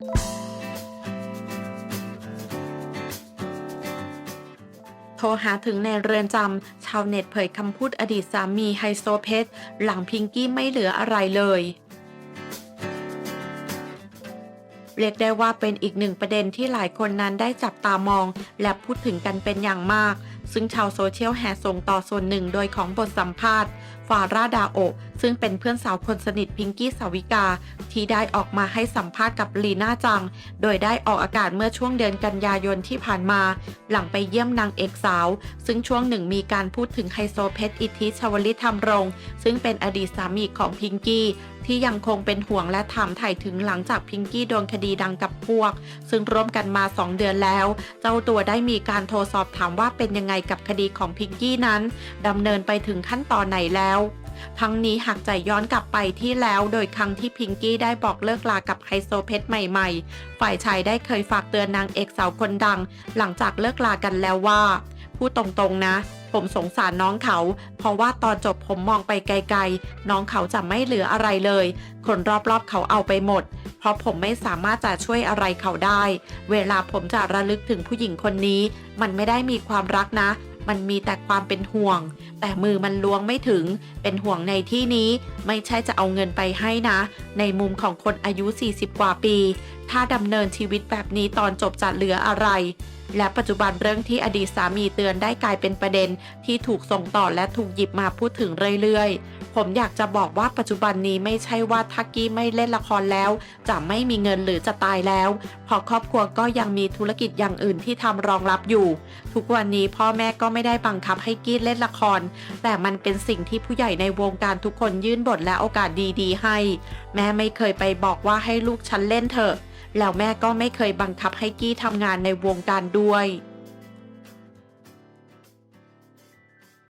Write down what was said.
โทรหาถึงในเรือนจำชาวเน็ตเผยคำพูดอดีตสามีไฮโซเพชรหลังพิงกี้ไม่เหลืออะไรเลยเรียกได้ว่าเป็นอีกหนึ่งประเด็นที่หลายคนนั้นได้จับตามอง และพูดถึงกันเป็นอย่างมาก ซึ่งชาวโซเชียลแห่ส่งต่อส่วนหนึ่งโดยของบทสัมภาษณ์ ฟาราดาโอ ซึ่งเป็นเพื่อนสาวคนสนิทพิงกี้สาวิกา ที่ได้ออกมาให้สัมภาษณ์กับลีน่าจัง โดยได้ออกอากาศเมื่อช่วงเดือนกันยายนที่ผ่านมา หลังไปเยี่ยมนางเอกสาว ซึ่งช่วงหนึ่งมีการพูดถึงไฮโซเพชรอิทธิชวลิตธรรมรง ซึ่งเป็นอดีตสามีของพิงกี้ที่ยังคงเป็นห่วงและถามถ่ายถึงหลังจากพิงกี้โดนคดีดังกับพวก ซึ่งร่วมกันมา 2 เดือนแล้ว เจ้าตัวได้มีการโทรสอบถามว่าเป็นยังไงกับคดีของพิงกี้นั้นดำเนินไปถึงขั้นตอนไหนแล้ว ทั้งนี้หากใจย้อนกลับไปที่แล้วโดยครั้งที่พิงกี้ได้บอกเลิกลากับไฮโซเพชรใหม่ๆ ฝ่ายชายได้เคยฝากเตือนนางเอกสาวคนดัง หลังจากเลิกลากันแล้วว่า พูดตรงๆนะ ผมสงสารน้องเขา เพราะว่าตอนจบผมมองไปไกลๆ น้องเขาจะไม่เหลืออะไรเลย คนรอบๆเขาเอาไปหมด เพราะผมไม่สามารถจะช่วยอะไรเขาได้ เวลาผมจะระลึกถึงผู้หญิงคนนี้ มันไม่ได้มีความรักนะ มันมีแต่ความเป็นห่วง แต่มือมันล้วงไม่ถึง เป็นห่วงในที่นี้ ไม่ใช่จะเอาเงินไปให้นะ ในมุมของคนอายุ 40 กว่าปี ถ้าดำเนินชีวิตแบบนี้ตอนจบจะเหลืออะไร และปัจจุบันเรื่องที่อดีตสามีเตือนได้กลายเป็นประเด็นที่ถูกส่งต่อและถูกหยิบมาพูดถึงเรื่อยๆ ผมอยากจะบอกว่าปัจจุบันนี้ไม่ใช่ว่าทักกี้ไม่เล่นละครแล้ว จะไม่มีเงินหรือจะตายแล้วเพราะครอบครัวก็ยังมีธุรกิจอย่างอื่นที่ทำรองรับอยู่ ทุกวันนี้พ่อแม่ก็ไม่ได้บังคับให้กี้เล่นละคร แต่มันเป็นสิ่งที่ผู้ใหญ่ในวงการทุกคนยื่นบทและโอกาสดีๆ ให้ แม่ไม่เคยไปบอกว่าให้ลูกฉันเล่นเถอะแล้วแม่ก็ไม่เคยบังคับให้กี้ทำงานในวงการด้วย